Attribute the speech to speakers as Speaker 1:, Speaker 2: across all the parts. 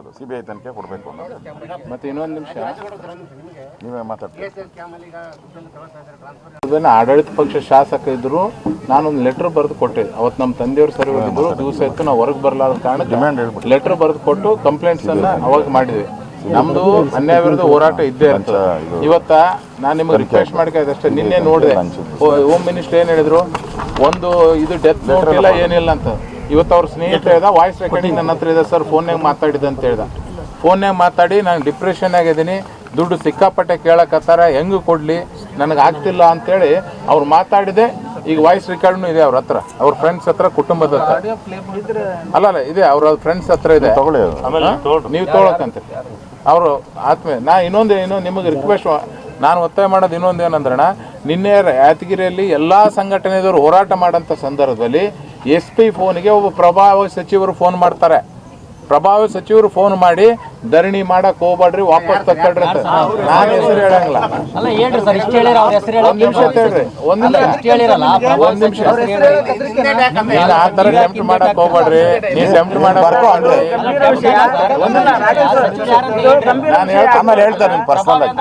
Speaker 1: ಅದು C B I ತನಿಖೆ ಕೊಡಬೇಕು ಅನ್ನೋದು.
Speaker 2: ಮತ್ತೆ ಇನ್ನೊಂದು ನಿಮಿಷ.
Speaker 1: ನೀವೇ ಮಾತಾಡ್ತೀವಿ
Speaker 2: ಅದನ್ನ ಆಡಳಿತ ಪಕ್ಷ ಶಾಸಕ ಇದ್ರು ನಾನೊಂದು ಲೆಟರ್ ಬರೆದು ಕೊಟ್ಟೆ. ಅವತ್ತು ನಮ್ಮ ತಂದೆಯವರು ಸರಿ ಹೋಗಿದ್ರು ದಿವಸ ಇತ್ತು ನಾವು ಹೊರಗೆ ಬರಲಾರದ ಕಾರಣ
Speaker 1: ಡಿಮ್ಯಾಂಡ್ ಹೇಳ್ಬಿಟ್ಟು
Speaker 2: ಲೆಟರ್ ಬರೆದು ಕೊಟ್ಟು ಕಂಪ್ಲೇಂಟ್ಸ್ ಅನ್ನ ಅವಾಗ ಮಾಡಿದ್ವಿ. ನಮ್ದು ಅನ್ಯಾಯ ವಿರುದ್ಧ ಹೋರಾಟ ಇದ್ದೇ
Speaker 1: ಅಂತ
Speaker 2: ಇವತ್ತ ನಾನು ನಿಮಗೆ ರಿಕ್ವೆಸ್ಟ್ ಮಾಡ್ಕೊಳ್ಳೋದಷ್ಟೇ ನಿನ್ನೆ ನೋಡಿದೆ. ಹೋಮ್ ಮಿನಿಸ್ಟರ್ ಏನು ಹೇಳಿದ್ರು? ಒಂದು ಇದು ಡೆತ್ ನೋಟ್ ಇಲ್ಲ ಏನಿಲ್ಲ ಅಂತ. ಇವತ್ತು ಅವ್ರ ಸ್ನೇಹಿತ ಹೇಳ್ದ ವಾಯ್ಸ್ ರೆಕಾರ್ಡಿಂಗ್ ನನ್ನ ಹತ್ರ ಇದೆ ಸರ್ ಫೋನ್ಯಾಗ ಮಾತಾಡಿದೆ ಅಂತ ಹೇಳ್ದ. ಫೋನ್ಯಾಗ ಮಾತಾಡಿ ನಾನು ಡಿಪ್ರೆಷನ್ ಆಗಿದ್ದೀನಿ ದುಡ್ಡು ಸಿಕ್ಕಾಪಟ್ಟೆ ಕೇಳಕತ್ತಾರ ಹೆಂಗೆ ಕೊಡಲಿ ನನಗೆ ಆಗ್ತಿಲ್ಲ ಅಂತೇಳಿ ಅವ್ರು ಮಾತಾಡಿದೆ ಈಗ ವಾಯ್ಸ್ ರೆಕಾರ್ಡ್ನು ಇದೆ ಅವ್ರ ಹತ್ರ ಅವ್ರ ಫ್ರೆಂಡ್ಸ್ ಹತ್ರ ಕುಟುಂಬದ ಹತ್ರ. ಅಲ್ಲ ಅಲ್ಲ ಇದೆ ಅವ್ರ ಫ್ರೆಂಡ್ಸ್ ಹತ್ರ ಇದೆ? ನೀವು ತೊಗೊಳಕಂತೆ ಅವರು. ಆತ್ಮೀಯ ನಾ ಇನ್ನೊಂದು ಏನು ನಿಮಗೆ ರಿಕ್ವೆಸ್ಟ್ ನಾನು ಒತ್ತಾಯ ಮಾಡೋದು ಇನ್ನೊಂದು ಏನಂದ್ರಣ ನಿನ್ನೆ ಯಾದಗಿರಿಯಲ್ಲಿ ಎಲ್ಲ ಸಂಘಟನೆದವರು ಹೋರಾಟ ಮಾಡೋಂಥ ಸಂದರ್ಭದಲ್ಲಿ ಎಸ್ ಪಿ ಫೋನಿಗೆ ಒಬ್ಬ ಪ್ರಭಾವ ಸಚಿವರು ಫೋನ್ ಮಾಡ್ತಾರೆ. ಪ್ರಭಾವಿ ಸಚಿವರು ಫೋನ್ ಮಾಡಿ ಧರಣಿ ಮಾಡಕ್ ಹೋಗ್ಬೇಡ್ರಿ ವಾಪಸ್ ತಕ್ಕಡ್ರಿ ಅಂತ ನಾನು ಹೆಸರು ಹೇಳಂಗಿಲ್ಲ
Speaker 3: ಅಲ್ಲ ಹೇಳ್ರಿ ಸರ್ ಇಷ್ಟು ಹೇಳಿರ ಅವ್ರ ಹೆಸರು
Speaker 2: ಒಂದ್ ನಿಮಿಷ ಹೇಳ್ರಿ ಒಂದ್ ನಿಮಿಷ
Speaker 3: ಇಷ್ಟು ಹೇಳಿರಲ್ಲ
Speaker 2: ಒಂದ್ ನಿಮಿಷ ನೀನ್ ಆ ತರ ಟೆಂಪ್ಟ್ ಮಾಡಕ್ ಹೋಗ್ಬೇಡ್ರಿ ನೀನ್ ಟೆಂಪ್ಟ್ ಮಾಡಕ್ ಅಂದ್ರೆ ನಾನು
Speaker 1: ಆಮೇಲೆ ಹೇಳ್ತಾರೆ ನೀನು ಪರ್ಸನಲ್ ಆಗಿ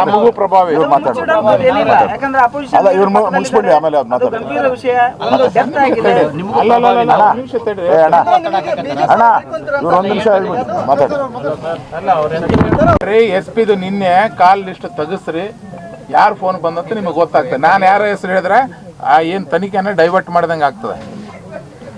Speaker 2: ನಮಗೂ ಪ್ರಭಾವಿ
Speaker 4: ಇವ್ರು ಮಾತಾಡ್ತಾರೆ
Speaker 1: ಅಲ್ಲ ಇವ್ರು ಮುಗಿಸ್ಬಿಡ್ಲಿ ಆಮೇಲೆ ಅದ್ ಮಾತಾಡ್ತಾರೆ
Speaker 4: ಗಂಭೀರ ವಿಷಯ ಡೆತ್ ಆಗಿದೆ
Speaker 2: ಅಲ್ಲ
Speaker 1: ಅಣ್ಣ. ಅಣ್ಣ. ಇವ್ರು ಒಂದು ನಿಮಿಷ ಹೇಳ್ಬಿಡಿ. ಮಾತಾಡಿ.
Speaker 2: ಎಸ್ ಪಿದು ನಿನ್ನೆ ಕಾಲ್ ಲಿಸ್ಟ್ ತೆಗಿಸ್ರಿ. ಯಾರು ಫೋನ್ ಬಂದಂತ ನಿಮಗೆ ಗೊತ್ತಾಗ್ತದೆ. ನಾನು ಯಾರ ಹೆಸರು ಹೇಳಿದ್ರೆ ಆ ಏನು ತನಿಖೆನ ಡೈವರ್ಟ್ ಮಾಡ್ದಂಗೆ ಆಗ್ತದೆ.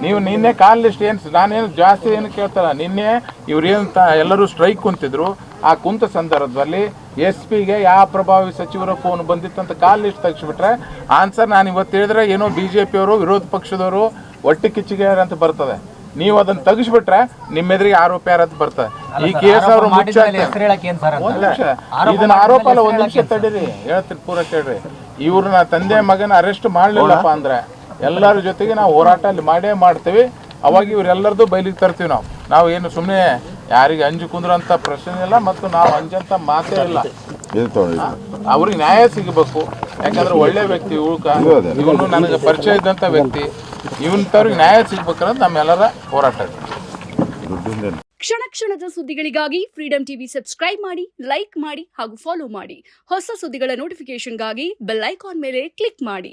Speaker 2: ನೀವು ನಿನ್ನೆ ಕಾಲ್ ಲಿಸ್ಟ್ ಏನು ನಾನೇನು ಜಾಸ್ತಿ ಏನು ಕೇಳ್ತಾರ ನಿನ್ನೆ ಇವ್ರೇನು ತ ಎಲ್ಲರೂ ಸ್ಟ್ರೈಕ್ ಕುಂತಿದ್ರು. ಆ ಕುಂತ ಸಂದರ್ಭದಲ್ಲಿ ಎಸ್ ಪಿಗೆ ಯಾವ ಪ್ರಭಾವಿ ಸಚಿವರ ಫೋನ್ ಬಂದಿತ್ತಂತ ಕಾಲ್ ಲಿಸ್ಟ್ ತೆಗಿಸ್ಬಿಟ್ರೆ ಆನ್ಸರ್ ನಾನು ಇವತ್ತು ಹೇಳಿದ್ರೆ ಏನೋ ಬಿ ಜೆ ಪಿಯವರು ವಿರೋಧ ಪಕ್ಷದವರು ಒಟ್ಟಿ ಕಿಚ್ಚಿಗೆ ಅಂತ ಬರ್ತದೆ? ನೀವು ಅದನ್ನ ತೆಗಿಸ್ಬಿಟ್ರೆ ನಿಮ್ಮ ಎದುರಿಗೆ ಆರೋಪ ಯಾರಂತ ಬರ್ತದೆ? ಈ ಕೇಸ್ ಅವರು ಇದನ್ನ ಆರೋಪ ಅಲ್ಲ ಒಂದ್ ನಿಮಿಷ ತಡೀರಿ. ಹೇಳ್ತೀನಿ ಪೂರ ಕೇಳ್ರಿ. ಇವ್ರನ್ನ ತಂದೆ ಮಗನ ಅರೆಸ್ಟ್ ಮಾಡ್ಲಿಲ್ಲಪ್ಪ ಅಂದ್ರೆ ಎಲ್ಲರ ಜೊತೆಗೆ ನಾವು ಹೋರಾಟ ಅಲ್ಲಿ ಮಾಡೇ ಮಾಡ್ತೀವಿ. ಅವಾಗ ಇವ್ರೆಲ್ಲರದು ಬಯಲಿಗೆ ತರ್ತೀವಿ ನಾವು. ನಾವು ಏನು ಸುಮ್ಮನೆ ಯಾರಿಗೆ ಅಂಜು ಕುಂದ್ರಂತ ಪ್ರಶ್ನೆ ಇಲ್ಲ ಮತ್ತು ನಾವು ಅಂಜಂತ ಮಾತೇ ಇಲ್ಲ. ಅವ್ರಿಗೆ ನ್ಯಾಯ ಸಿಗಬೇಕು. ಯಾಕಂದ್ರೆ ಒಳ್ಳೆ ವ್ಯಕ್ತಿ ಉಳ್ಕ. ಇವನು ನನಗೆ ಪರಿಚಯ ಇದ್ದಂಥ ವ್ಯಕ್ತಿ. ಇವನ್ತವ್ರಿಗೆ ನ್ಯಾಯ ಸಿಗ್ಬೇಕನ್ನೋದು ನಮ್ಮೆಲ್ಲರ ಹೋರಾಟ
Speaker 5: ಕ್ಷಣ ಕ್ಷಣದ ಸುದ್ದಿಗಳಿಗಾಗಿ ಫ್ರೀಡಂ ಟಿವಿ ಸಬ್ಸ್ಕ್ರೈಬ್ ಮಾಡಿ ಲೈಕ್ ಮಾಡಿ ಹಾಗೂ ಫಾಲೋ ಮಾಡಿ. ಹೊಸ ಸುದ್ದಿಗಳ ನೋಟಿಫಿಕೇಶನ್ಗಾಗಿ ಬೆಲ್ ಐಕಾನ್ ಮೇಲೆ ಕ್ಲಿಕ್ ಮಾಡಿ.